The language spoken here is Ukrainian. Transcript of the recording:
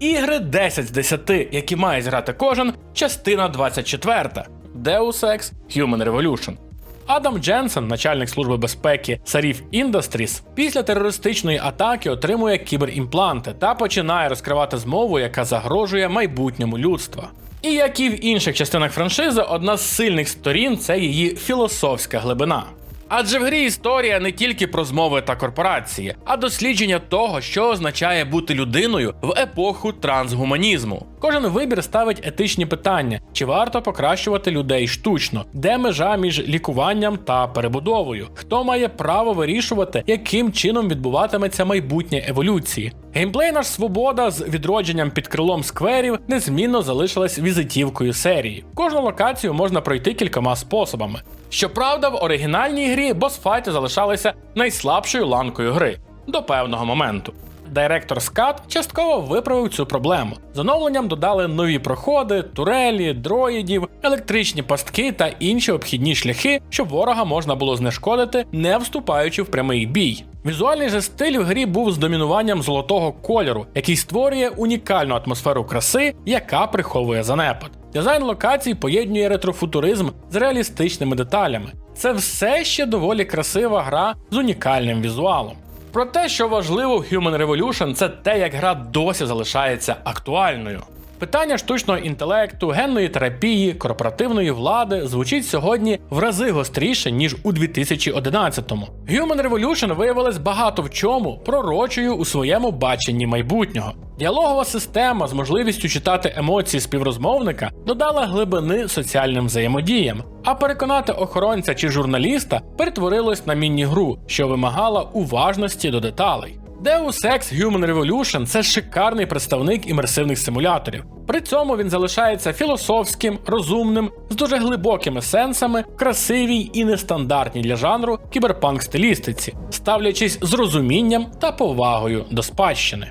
Ігри 10 з 10, які має зграти кожен, частина 24. Deus Ex Human Revolution. Адам Дженсен, начальник служби безпеки Sarif Industries, після терористичної атаки отримує кіберімпланти та починає розкривати змову, яка загрожує майбутньому людства. І як і в інших частинах франшизи, одна з сильних сторін це її філософська глибина. Адже в грі історія не тільки про змови та корпорації, а дослідження того, що означає бути людиною в епоху трансгуманізму. Кожен вибір ставить етичні питання: чи варто покращувати людей штучно, де межа між лікуванням та перебудовою, хто має право вирішувати, яким чином відбуватиметься майбутнє еволюції. Геймплейна ж свобода з відродженням під крилом скверів незмінно залишилась візитівкою серії. Кожну локацію можна пройти кількома способами. Щоправда, в оригінальній грі босфайти залишалися найслабшою ланкою гри до певного моменту. Директор Скат частково виправив цю проблему. З оновленням додали нові проходи, турелі, дроїдів, електричні пастки та інші обхідні шляхи, щоб ворога можна було знешкодити, не вступаючи в прямий бій. Візуальний же стиль в грі був з домінуванням золотого кольору, який створює унікальну атмосферу краси, яка приховує занепад. Дизайн локацій поєднує ретрофутуризм з реалістичними деталями. Це все ще доволі красива гра з унікальним візуалом. Про те, що важливо в Human Revolution, це те, як гра досі залишається актуальною. Питання штучного інтелекту, генної терапії, корпоративної влади звучить сьогодні в рази гостріше, ніж у 2011-му. Human Revolution виявилась багато в чому пророчою у своєму баченні майбутнього. Діалогова система з можливістю читати емоції співрозмовника додала глибини соціальним взаємодіям, а переконати охоронця чи журналіста перетворилось на міні-гру, що вимагала уважності до деталей. Deus Ex Human Revolution це шикарний представник імерсивних симуляторів. При цьому він залишається філософським, розумним, з дуже глибокими сенсами, красивій і нестандартній для жанру кіберпанк стилістиці, ставлячись з розумінням та повагою до спадщини.